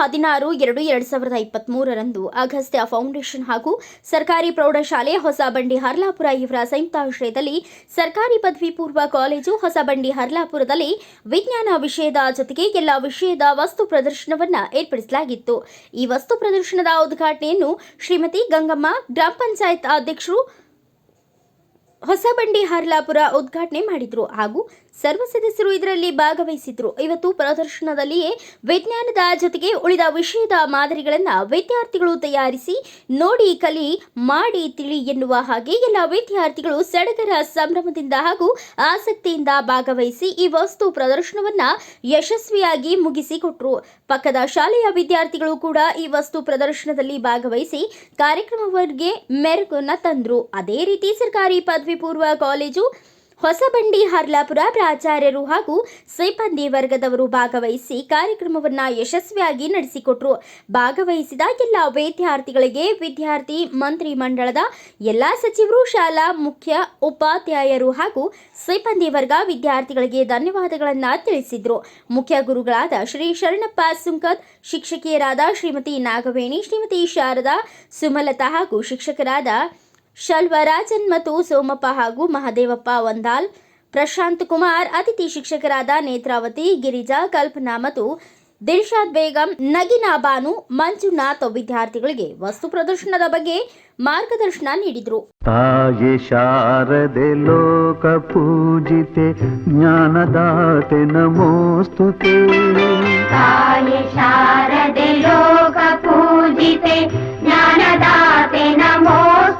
ಹದಿನಾರು, ಎರಡು ಎರಡು ಸಾವಿರದ ಇಪ್ಪತ್ತ್ ಮೂರರಂದು ಅಗಸ್ತ್ಯ ಫೌಂಡೇಶನ್ ಹಾಗೂ ಸರ್ಕಾರಿ ಪ್ರೌಢಶಾಲೆ ಹೊಸಬಂಡಿ ಹರ್ಲಾಪುರ ಇವರ ಸಂಯುಕ್ತಾಶ್ರಯದಲ್ಲಿ ಸರ್ಕಾರಿ ಪದವಿ ಪೂರ್ವ ಕಾಲೇಜು ಹೊಸಬಂಡಿ ಹರ್ಲಾಪುರದಲ್ಲಿ ವಿಜ್ಞಾನ ವಿಷಯದ ಜೊತೆಗೆ ಎಲ್ಲ ವಿಷಯದ ವಸ್ತು ಪ್ರದರ್ಶನವನ್ನ ಏರ್ಪಡಿಸಲಾಗಿತ್ತು. ಈ ವಸ್ತು ಪ್ರದರ್ಶನದ ಉದ್ಘಾಟನೆಯನ್ನು ಶ್ರೀಮತಿ ಗಂಗಮ್ಮ ಗ್ರಾಮ ಪಂಚಾಯತ್ ಅಧ್ಯಕ್ಷರು ಹೊಸಬಂಡಿ ಹರ್ಲಾಪುರ ಉದ್ಘಾಟನೆ ಮಾಡಿದ್ರು ಹಾಗೂ ಸರ್ವ ಸದಸ್ಯರು ಇದರಲ್ಲಿ ಭಾಗವಹಿಸಿದ್ರು. ಇವತ್ತು ಪ್ರದರ್ಶನದಲ್ಲಿಯೇ ವಿಜ್ಞಾನದ ಜೊತೆಗೆ ಉಳಿದ ವಿಷಯದ ಮಾದರಿಗಳನ್ನು ವಿದ್ಯಾರ್ಥಿಗಳು ತಯಾರಿಸಿ ನೋಡಿ, ಕಲಿ, ಮಾಡಿ, ತಿಳಿ ಎನ್ನುವ ಹಾಗೆ ಎಲ್ಲ ವಿದ್ಯಾರ್ಥಿಗಳು ಸಡಗರ ಸಂಭ್ರಮದಿಂದ ಹಾಗೂ ಆಸಕ್ತಿಯಿಂದ ಭಾಗವಹಿಸಿ ಈ ವಸ್ತು ಪ್ರದರ್ಶನವನ್ನ ಯಶಸ್ವಿಯಾಗಿ ಮುಗಿಸಿಕೊಟ್ರು. ಪಕ್ಕದ ಶಾಲೆಯ ವಿದ್ಯಾರ್ಥಿಗಳು ಕೂಡ ಈ ವಸ್ತು ಪ್ರದರ್ಶನದಲ್ಲಿ ಭಾಗವಹಿಸಿ ಕಾರ್ಯಕ್ರಮವರಿಗೆ ಮೆರುಗನ್ನ ತಂದ್ರು. ಅದೇ ರೀತಿ ಸರ್ಕಾರಿ ಪದವಿ ಪೂರ್ವ ಕಾಲೇಜು ಹೊಸಬಂಡಿ ಹರ್ಲಾಪುರ ಪ್ರಾಚಾರ್ಯರು ಹಾಗೂ ಸಿಬ್ಬಂದಿ ವರ್ಗದವರು ಭಾಗವಹಿಸಿ ಕಾರ್ಯಕ್ರಮವನ್ನು ಯಶಸ್ವಿಯಾಗಿ ನಡೆಸಿಕೊಟ್ರು. ಭಾಗವಹಿಸಿದ ಎಲ್ಲ ವಿದ್ಯಾರ್ಥಿಗಳಿಗೆ ವಿದ್ಯಾರ್ಥಿ ಮಂತ್ರಿ ಮಂಡಳದ ಎಲ್ಲ ಸಚಿವರು, ಶಾಲಾ ಮುಖ್ಯ ಉಪಾಧ್ಯಾಯರು ಹಾಗೂ ಸಿಬ್ಬಂದಿ ವರ್ಗ ವಿದ್ಯಾರ್ಥಿಗಳಿಗೆ ಧನ್ಯವಾದಗಳನ್ನು ತಿಳಿಸಿದರು. ಮುಖ್ಯ ಗುರುಗಳಾದ ಶ್ರೀ ಶರಣಪ್ಪ ಸುಂಕತ್, ಶಿಕ್ಷಕಿಯರಾದ ಶ್ರೀಮತಿ ನಾಗವೇಣಿ, ಶ್ರೀಮತಿ ಶಾರದಾ ಸುಮಲತಾ ಹಾಗೂ ಶಿಕ್ಷಕರಾದ ಶಲ್ವರಾಜನ್ ಮತ್ತು ಸೋಮಪ್ಪ ಹಾಗೂ ಮಹದೇವಪ್ಪ ವಂದಾಲ್ ಪ್ರಶಾಂತ್ ಕುಮಾರ್ ಅತಿಥಿ ಶಿಕ್ಷಕರಾದ ನೇತ್ರಾವತಿ ಗಿರಿಜಾ ಕಲ್ಪನಾ ಮತ್ತು ದಿಲ್ಶಾದ್ ಬೇಗಂ ನಗಿನಾ ಬಾನು ಮಂಜುನಾಥ್ ವಿದ್ಯಾರ್ಥಿಗಳಿಗೆ ವಸ್ತು ಪ್ರದರ್ಶನದ ಬಗ್ಗೆ ಮಾರ್ಗದರ್ಶನ ನೀಡಿದರು. ತಾಯಿ ಶಾರದೆ ಲೋಕ ಪೂಜಿತೆ ಜ್ಞಾನದಾತೆ ನಮೋಸ್ತುತೆ ತಾಯಿ ಶಾರದೆ ಲೋಕ ಪೂಜಿತೆ ಜ್ಞಾನದಾತೆ ನಮೋಸ್ತುತೆ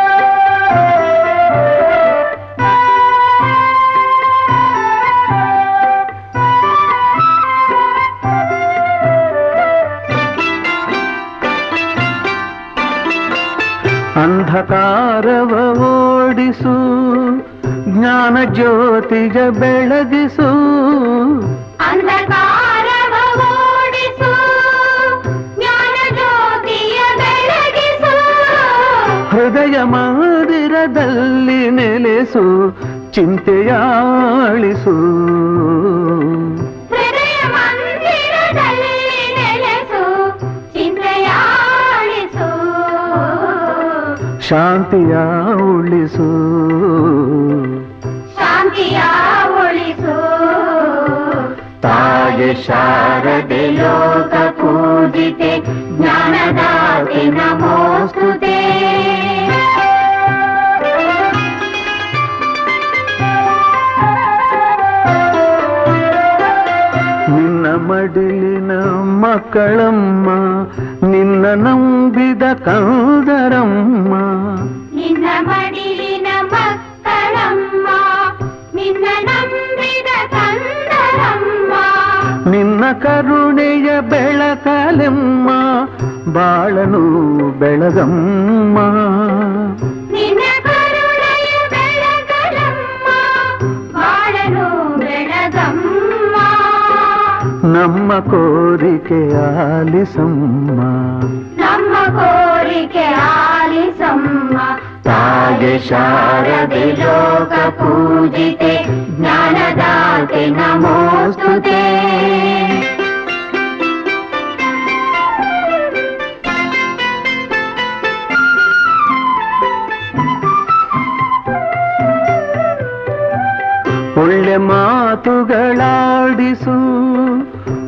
ಅಂಧಕಾರವ ಓಡಿಸು ಜ್ಞಾನ ಜ್ಯೋತಿಗ ಬೆಳಗಿಸು. ಹೃದಯ ಮಾದಿರದಲ್ಲಿ ನೆಲೆಸು ಚಿಂತೆಯಾಳಿಸು. ಶಾಂತಿಯ ಉಳಿಸು ಶಾಂತಿಯ ಉಳಿಸು ತಾಯಿ ಶಾರದೆ ಲೋಕ ಪೂಜಿತೆ ಮಡಿಲಿನ ಮಕ್ಕಳಮ್ಮ ನಿನ್ನ ನಂಬಿದ ಕಂದರಮ್ಮ ನಿನ್ನ ಮಡಿಲಿನ ಮಕ್ಕಳಮ್ಮ ನಿನ್ನ ನಂಬಿದ ಕಂದರಮ್ಮ ನಿನ್ನ ಕರುಣೆಯ ಬೆಳಕಲೆಮ್ಮ ಬಾಳನು ಬೆಳಗಮ್ಮ ನಮ್ಮ ಕೋರಿಕೆ ಆಲಿಸಮ್ಮ ನಮ್ಮ ಕೋರಿಕೆ ಆಲಿಸಮ್ಮ ತಾಯಿ ಶಾರದೆ ಲೋಕ ಪೂಜಿತೆ ಜ್ಞಾನದಾತೆ ನಮೋಸ್ತುತೆ ಒಳ್ಳೆ ಮಾತುಗಳಾಡಿಸು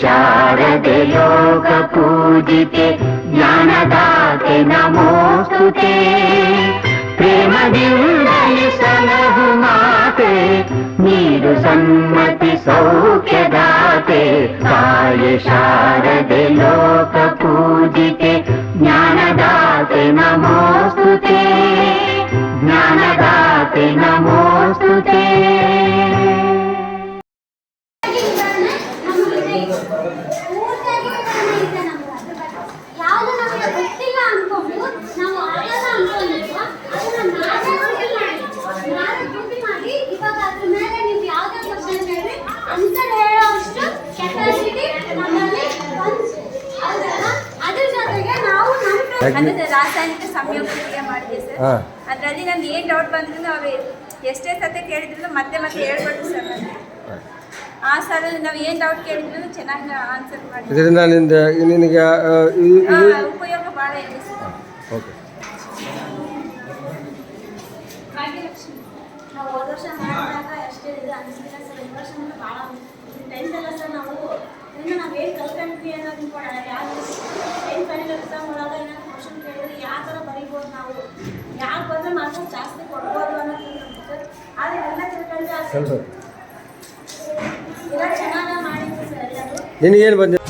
शारदे लोकपूजिते ज्ञानदाते नमोऽस्तु ते प्रेमदिन्दनि सलहु माते नीरु सन्मति सौख्यदाते काय शारदे लोकपूजिते ಅಂದ್ರೆ ರಾಸಾಯನಿಕ ಸಂಯೋಜನೆ ಮಾಡಿದೆ ಸರ್? ಹಾಂ. ಅದರಲ್ಲಿ ನಮ್ಗೆ ಏನು ಡೌಟ್ ಬಂದ್ರೂ ಅವ್ರು ಎಷ್ಟೇ ಸತೆ ಕೇಳಿದ್ರು ಮತ್ತೆ ಮತ್ತೆ ಹೇಳ್ಬಿಟ್ಟು ಸರ್ ನನಗೆ ಆ ಸಲ ನಾವು ಏನು ಡೌಟ್ ಕೇಳಿದ್ರು ಚೆನ್ನಾಗಿ ಆನ್ಸರ್ ಮಾಡಿ. ಇದರಿಂದ ನಿಂದ ನಿನಗೆ ಆ, ಉಪಯೋಗ ಭಾಳ ಇದೆ ಸರ್. ಓಕೆ. ನಾವು ಹೋದ ವರ್ಷ ಮಾಡಿದಾಗ ಅಷ್ಟೇ ಇದು ಅನಿಸ್ತಿಲ್ಲ ಸರ್. ಈ ವರ್ಷ ಮಾತ್ರ ಭಾಳ ಟೆಂತ್ ಸರ್ ನಾವು. ಇನ್ನು ನಾವು ಏನು ಕಲ್ತ್ಕೊಂಡ್ವಿ ಅನ್ನೋದು ಕೂಡ ಯಾವ ಟೆಂತ್ ಫೈನಲ್ ಎಕ್ಸಾಮ್ ಒಳಗೆ ಏನಾದ್ರು ಯಾವ ಥರ ಬರಿಬೋದು ನಾವು? ಯಾರು ಬಂದರೆ ಮಾತ್ರ ಜಾಸ್ತಿ ಕೊಡ್ಬೋದು ಅನ್ನೋದು ಆದರೆ ಎಲ್ಲ ತಿಳ್ಕೊಂಡ್ರೆ ಆ ಸ್ವಲ್ಪ ಎಲ್ಲ ಚೆನ್ನಾಗಿ ಮಾಡಿದ್ವಿ ಸರ್ ಎಲ್ಲರೂ. ನಿನಗೇನು ಬಂದಿದೆ?